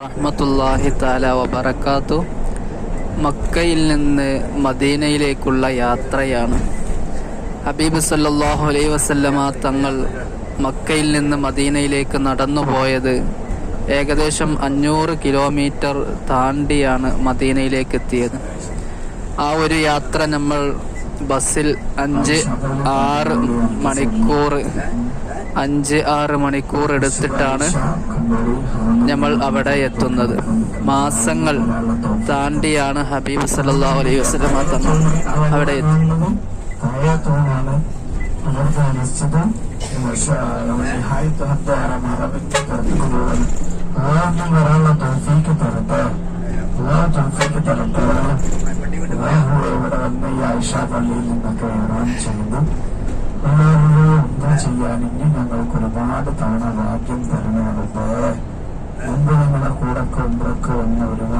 റഹ്മത്തുല്ലാഹി താല വബറക്കാത്തു മക്കയിൽ നിന്ന് മദീനയിലേക്കുള്ള യാത്രയാണ്. ഹബീബ് സല്ലാഹു അലൈ വസല്ലമ തങ്ങൾ മക്കയിൽ നിന്ന് മദീനയിലേക്ക് നടന്നു പോയത് ഏകദേശം അഞ്ഞൂറ് കിലോമീറ്റർ താണ്ടിയാണ് മദീനയിലേക്ക് എത്തിയത് ആ ഒരു യാത്ര നമ്മൾ ബസ്സിൽ അഞ്ച് ആറ് മണിക്കൂർ അഞ്ച് ആറ് മണിക്കൂർ എടുത്തിട്ടാണ് നമ്മൾ അവിടെ എത്തുന്നത്. മാസങ്ങൾ താണ്ടിയാണ് ഹബീബ് സല്ലല്ലാഹു അലൈഹി വസ്ലമ തങ്ങൾ അവിടെ എത്തി വന്ന് ഈ ആയിഷ പള്ളിയിൽ നിന്നൊക്കെ ഇറാൻ അള്ളാഹു എന്താ ചെയ്യാൻ ഞങ്ങൾക്ക് ഒരുപാട് തവണ ഭാഗ്യം തരണമല്ലേ മുമ്പ് നിങ്ങളുടെ കൂടെ ഒക്കെ വന്ന് വന്ന ഒരുപാട്